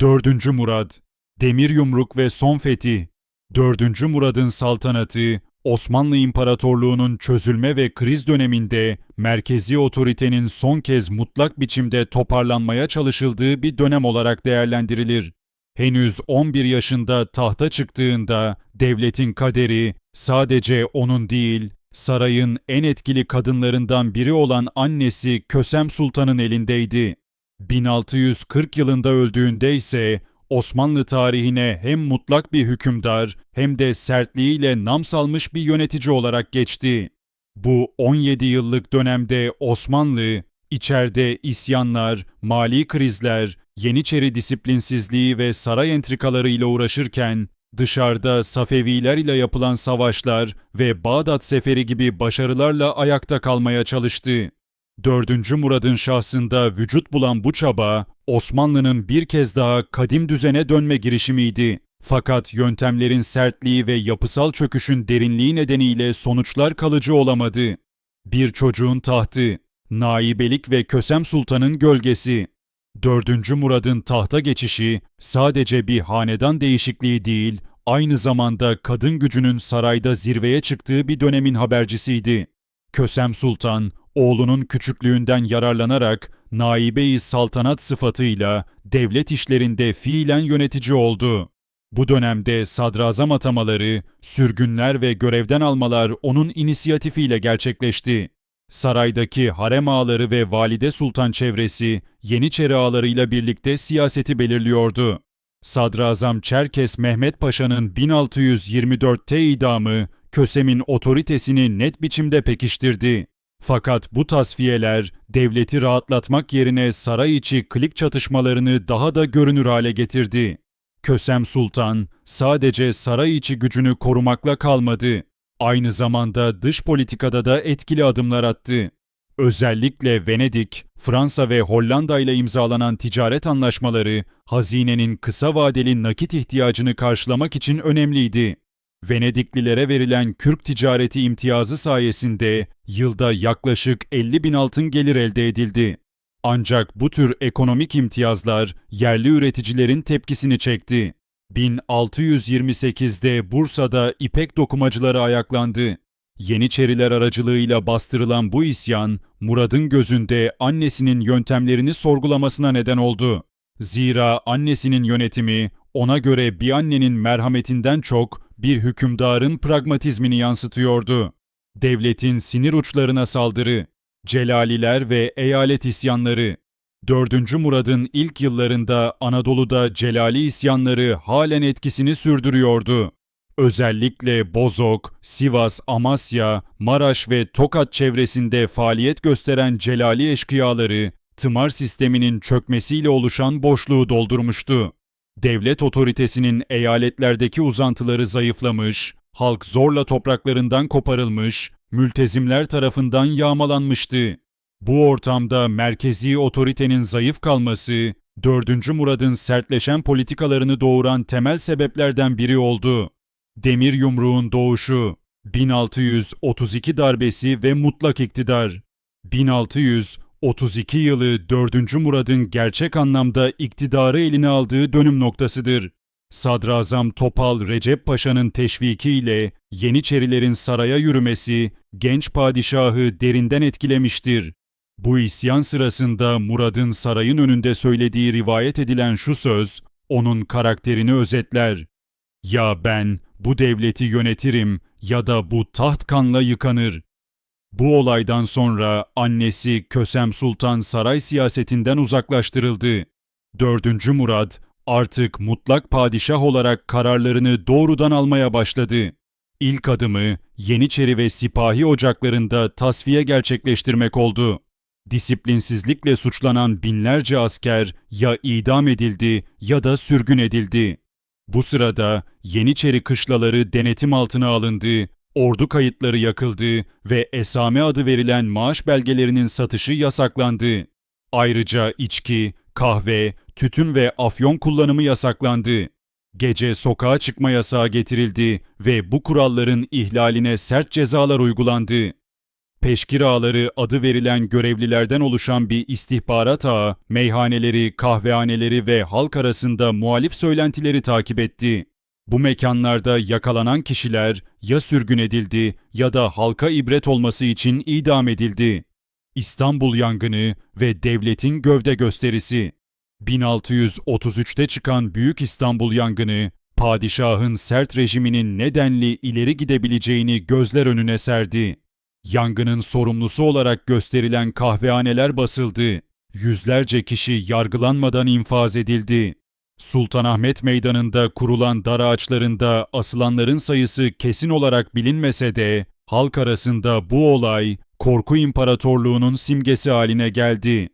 4. Murad Demir Yumruk ve Son Fetih 4. Murad'ın saltanatı Osmanlı İmparatorluğu'nun çözülme ve kriz döneminde merkezi otoritenin son kez mutlak biçimde toparlanmaya çalışıldığı bir dönem olarak değerlendirilir. Henüz 11 yaşında tahta çıktığında devletin kaderi sadece onun değil, sarayın en etkili kadınlarından biri olan annesi Kösem Sultan'ın elindeydi. 1640 yılında öldüğünde ise Osmanlı tarihine hem mutlak bir hükümdar hem de sertliğiyle nam salmış bir yönetici olarak geçti. Bu 17 yıllık dönemde Osmanlı, içeride isyanlar, mali krizler, Yeniçeri disiplinsizliği ve saray entrikaları ile uğraşırken, dışarıda Safeviler ile yapılan savaşlar ve Bağdat Seferi gibi başarılarla ayakta kalmaya çalıştı. 4. Murad'ın şahsında vücut bulan bu çaba, Osmanlı'nın bir kez daha kadim düzene dönme girişimiydi. Fakat yöntemlerin sertliği ve yapısal çöküşün derinliği nedeniyle sonuçlar kalıcı olamadı. Bir çocuğun tahtı, naibelik ve Kösem Sultan'ın gölgesi. 4. Murad'ın tahta geçişi sadece bir hanedan değişikliği değil, aynı zamanda kadın gücünün sarayda zirveye çıktığı bir dönemin habercisiydi. Kösem Sultan, oğlunun küçüklüğünden yararlanarak naibe-i saltanat sıfatıyla devlet işlerinde fiilen yönetici oldu. Bu dönemde sadrazam atamaları, sürgünler ve görevden almalar onun inisiyatifiyle gerçekleşti. Saraydaki harem ağaları ve valide sultan çevresi Yeniçeri ağalarıyla birlikte siyaseti belirliyordu. Sadrazam Çerkes Mehmet Paşa'nın 1624'te idamı Kösem'in otoritesini net biçimde pekiştirdi. Fakat bu tasfiyeler devleti rahatlatmak yerine saray içi klik çatışmalarını daha da görünür hale getirdi. Kösem Sultan sadece saray içi gücünü korumakla kalmadı. Aynı zamanda dış politikada da etkili adımlar attı. Özellikle Venedik, Fransa ve Hollanda ile imzalanan ticaret anlaşmaları hazinenin kısa vadeli nakit ihtiyacını karşılamak için önemliydi. Venediklilere verilen Kürk ticareti imtiyazı sayesinde yılda yaklaşık 50 bin altın gelir elde edildi. Ancak bu tür ekonomik imtiyazlar yerli üreticilerin tepkisini çekti. 1628'de Bursa'da ipek dokumacıları ayaklandı. Yeniçeriler aracılığıyla bastırılan bu isyan, Murad'ın gözünde annesinin yöntemlerini sorgulamasına neden oldu. Zira annesinin yönetimi ona göre bir annenin merhametinden çok bir hükümdarın pragmatizmini yansıtıyordu. Devletin sinir uçlarına saldırı, Celaliler ve eyalet isyanları. 4. Murad'ın ilk yıllarında Anadolu'da Celali isyanları halen etkisini sürdürüyordu. Özellikle Bozok, Sivas, Amasya, Maraş ve Tokat çevresinde faaliyet gösteren Celali eşkıyaları, tımar sisteminin çökmesiyle oluşan boşluğu doldurmuştu. Devlet otoritesinin eyaletlerdeki uzantıları zayıflamış, halk zorla topraklarından koparılmış, mültezimler tarafından yağmalanmıştı. Bu ortamda merkezi otoritenin zayıf kalması, 4. Murad'ın sertleşen politikalarını doğuran temel sebeplerden biri oldu. Demir yumruğun doğuşu, 1632 darbesi ve mutlak iktidar. 1632 yılı 4. Murad'ın gerçek anlamda iktidarı eline aldığı dönüm noktasıdır. Sadrazam Topal Recep Paşa'nın teşvikiyle Yeniçerilerin saraya yürümesi genç padişahı derinden etkilemiştir. Bu isyan sırasında Murad'ın sarayın önünde söylediği rivayet edilen şu söz, onun karakterini özetler. Ya ben bu devleti yönetirim ya da bu taht kanla yıkanır. Bu olaydan sonra annesi Kösem Sultan saray siyasetinden uzaklaştırıldı. 4. Murad artık mutlak padişah olarak kararlarını doğrudan almaya başladı. İlk adımı Yeniçeri ve Sipahi ocaklarında tasfiye gerçekleştirmek oldu. Disiplinsizlikle suçlanan binlerce asker ya idam edildi ya da sürgün edildi. Bu sırada Yeniçeri kışlaları denetim altına alındı, ordu kayıtları yakıldı ve esame adı verilen maaş belgelerinin satışı yasaklandı. Ayrıca içki, kahve, tütün ve afyon kullanımı yasaklandı. Gece sokağa çıkma yasağı getirildi ve bu kuralların ihlaline sert cezalar uygulandı. Peşkir ağları adı verilen görevlilerden oluşan bir istihbarat ağı, meyhaneleri, kahvehaneleri ve halk arasında muhalif söylentileri takip etti. Bu mekanlarda yakalanan kişiler ya sürgün edildi ya da halka ibret olması için idam edildi. İstanbul yangını ve devletin gövde gösterisi. 1633'te çıkan Büyük İstanbul yangını, padişahın sert rejiminin nedenli ileri gidebileceğini gözler önüne serdi. Yangının sorumlusu olarak gösterilen kahvehaneler basıldı. Yüzlerce kişi yargılanmadan infaz edildi. Sultanahmet Meydanı'nda kurulan dar ağaçlarında asılanların sayısı kesin olarak bilinmese de halk arasında bu olay korku imparatorluğunun simgesi haline geldi.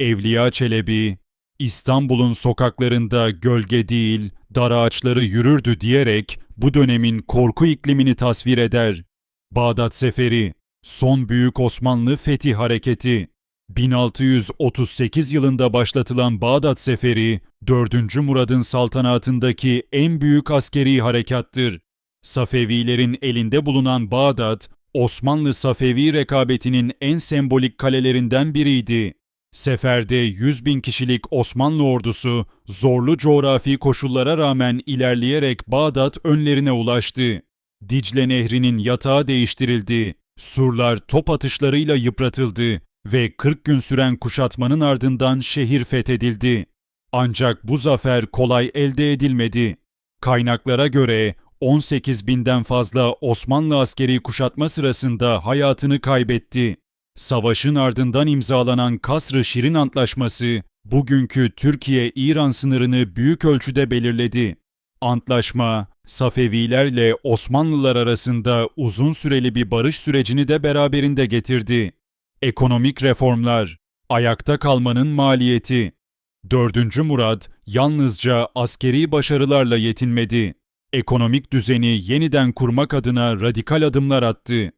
Evliya Çelebi, İstanbul'un sokaklarında gölge değil, dar ağaçları yürürdü diyerek bu dönemin korku iklimini tasvir eder. Bağdat Seferi, son büyük Osmanlı fetih hareketi. 1638 yılında başlatılan Bağdat Seferi, 4. Murad'ın saltanatındaki en büyük askeri harekattır. Safevilerin elinde bulunan Bağdat, Osmanlı-Safevi rekabetinin en sembolik kalelerinden biriydi. Seferde 100 bin kişilik Osmanlı ordusu zorlu coğrafi koşullara rağmen ilerleyerek Bağdat önlerine ulaştı. Dicle Nehri'nin yatağı değiştirildi. Surlar top atışlarıyla yıpratıldı ve 40 gün süren kuşatmanın ardından şehir fethedildi. Ancak bu zafer kolay elde edilmedi. Kaynaklara göre 18 binden fazla Osmanlı askeri kuşatma sırasında hayatını kaybetti. Savaşın ardından imzalanan Kasr-ı Şirin Antlaşması, bugünkü Türkiye-İran sınırını büyük ölçüde belirledi. Antlaşma, Safevilerle Osmanlılar arasında uzun süreli bir barış sürecini de beraberinde getirdi. Ekonomik reformlar, ayakta kalmanın maliyeti. 4. Murad yalnızca askeri başarılarla yetinmedi. Ekonomik düzeni yeniden kurmak adına radikal adımlar attı.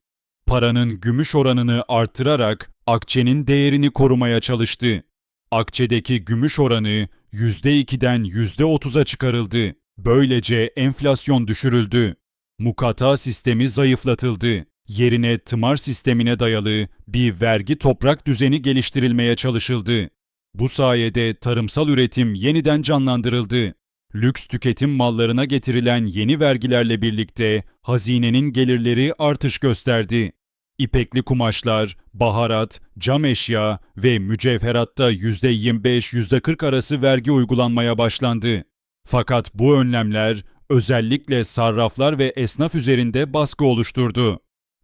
Paranın gümüş oranını artırarak akçenin değerini korumaya çalıştı. Akçedeki gümüş oranı %2'den %30'a çıkarıldı. Böylece enflasyon düşürüldü. Mukata sistemi zayıflatıldı. Yerine tımar sistemine dayalı bir vergi toprak düzeni geliştirilmeye çalışıldı. Bu sayede tarımsal üretim yeniden canlandırıldı. Lüks tüketim mallarına getirilen yeni vergilerle birlikte hazinenin gelirleri artış gösterdi. İpekli kumaşlar, baharat, cam eşya ve mücevheratta %25-%40 arası vergi uygulanmaya başlandı. Fakat bu önlemler özellikle sarraflar ve esnaf üzerinde baskı oluşturdu.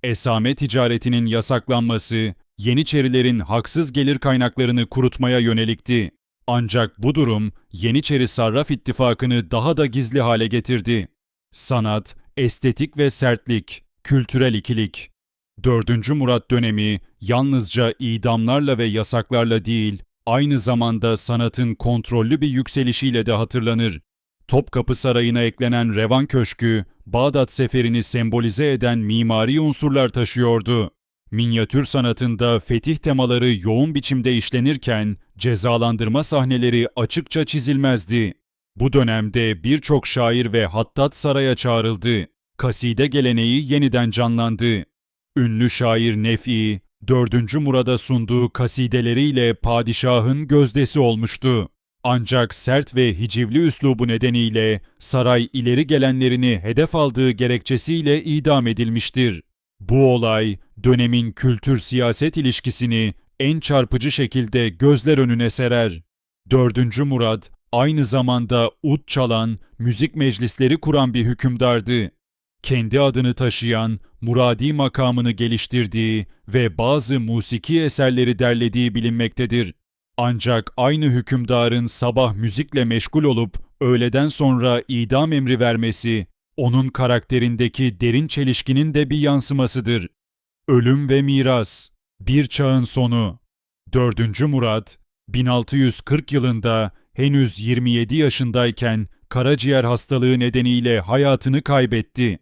Esame ticaretinin yasaklanması, Yeniçerilerin haksız gelir kaynaklarını kurutmaya yönelikti. Ancak bu durum Yeniçeri Sarraf İttifakı'nı daha da gizli hale getirdi. Sanat, estetik ve sertlik, kültürel ikilik. 4. Murat dönemi yalnızca idamlarla ve yasaklarla değil, aynı zamanda sanatın kontrollü bir yükselişiyle de hatırlanır. Topkapı Sarayı'na eklenen Revan Köşkü, Bağdat seferini sembolize eden mimari unsurlar taşıyordu. Minyatür sanatında fetih temaları yoğun biçimde işlenirken cezalandırma sahneleri açıkça çizilmezdi. Bu dönemde birçok şair ve hattat saraya çağrıldı. Kaside geleneği yeniden canlandı. Ünlü şair Nefi, 4. Murad'a sunduğu kasideleriyle padişahın gözdesi olmuştu. Ancak sert ve hicivli üslubu nedeniyle saray ileri gelenlerini hedef aldığı gerekçesiyle idam edilmiştir. Bu olay dönemin kültür-siyaset ilişkisini en çarpıcı şekilde gözler önüne serer. 4. Murad aynı zamanda ut çalan, müzik meclisleri kuran bir hükümdardı. Kendi adını taşıyan, muradi makamını geliştirdiği ve bazı musiki eserleri derlediği bilinmektedir. Ancak aynı hükümdarın sabah müzikle meşgul olup öğleden sonra idam emri vermesi, onun karakterindeki derin çelişkinin de bir yansımasıdır. Ölüm ve miras, bir çağın sonu. 4. Murat, 1640 yılında henüz 27 yaşındayken karaciğer hastalığı nedeniyle hayatını kaybetti.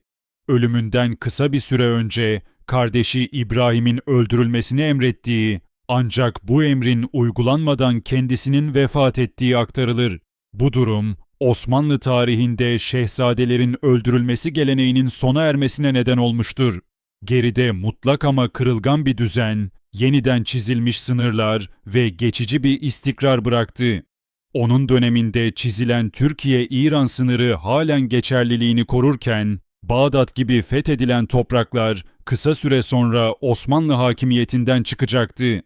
Ölümünden kısa bir süre önce kardeşi İbrahim'in öldürülmesini emrettiği ancak bu emrin uygulanmadan kendisinin vefat ettiği aktarılır. Bu durum Osmanlı tarihinde şehzadelerin öldürülmesi geleneğinin sona ermesine neden olmuştur. Geride mutlak ama kırılgan bir düzen, yeniden çizilmiş sınırlar ve geçici bir istikrar bıraktı. Onun döneminde çizilen Türkiye-İran sınırı halen geçerliliğini korurken, Bağdat gibi fethedilen topraklar kısa süre sonra Osmanlı hakimiyetinden çıkacaktı.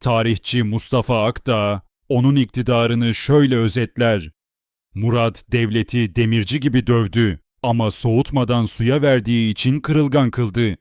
Tarihçi Mustafa Akdağ, onun iktidarını şöyle özetler. Murat devleti demirci gibi dövdü ama soğutmadan suya verdiği için kırılgan kıldı.